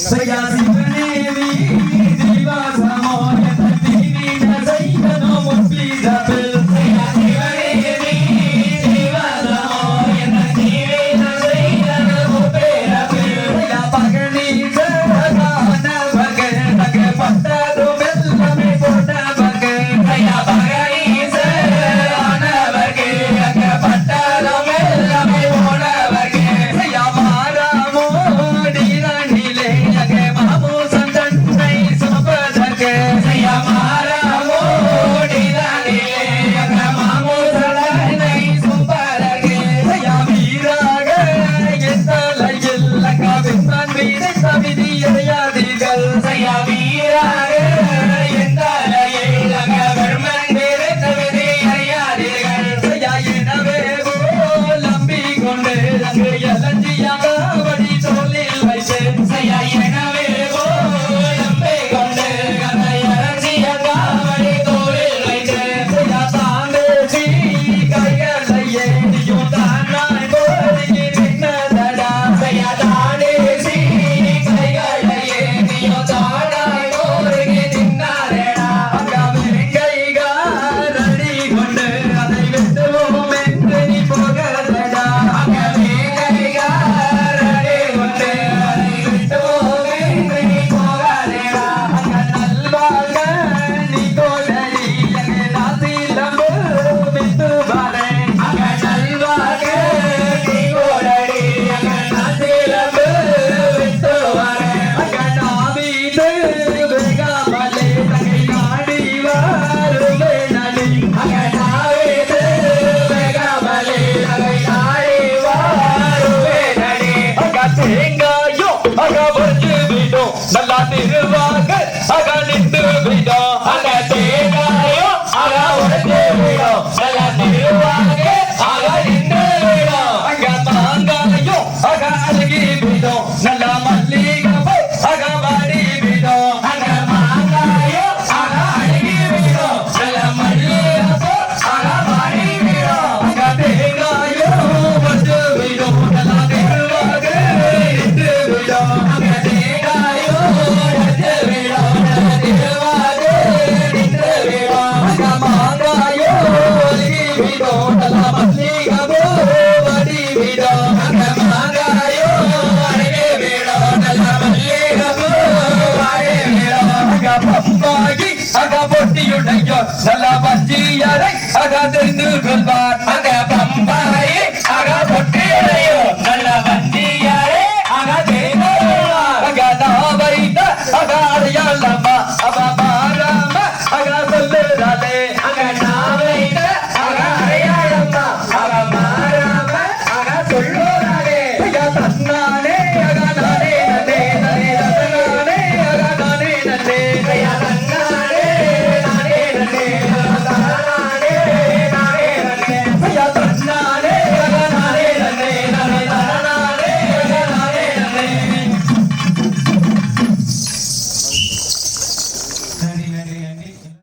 సయాసి I got it to be done. விடோ நல்ல மல்லிகபோ வடி விடோ நல்ல மாங்காயோ அழகே விடோ நல்ல மல்லிகபோ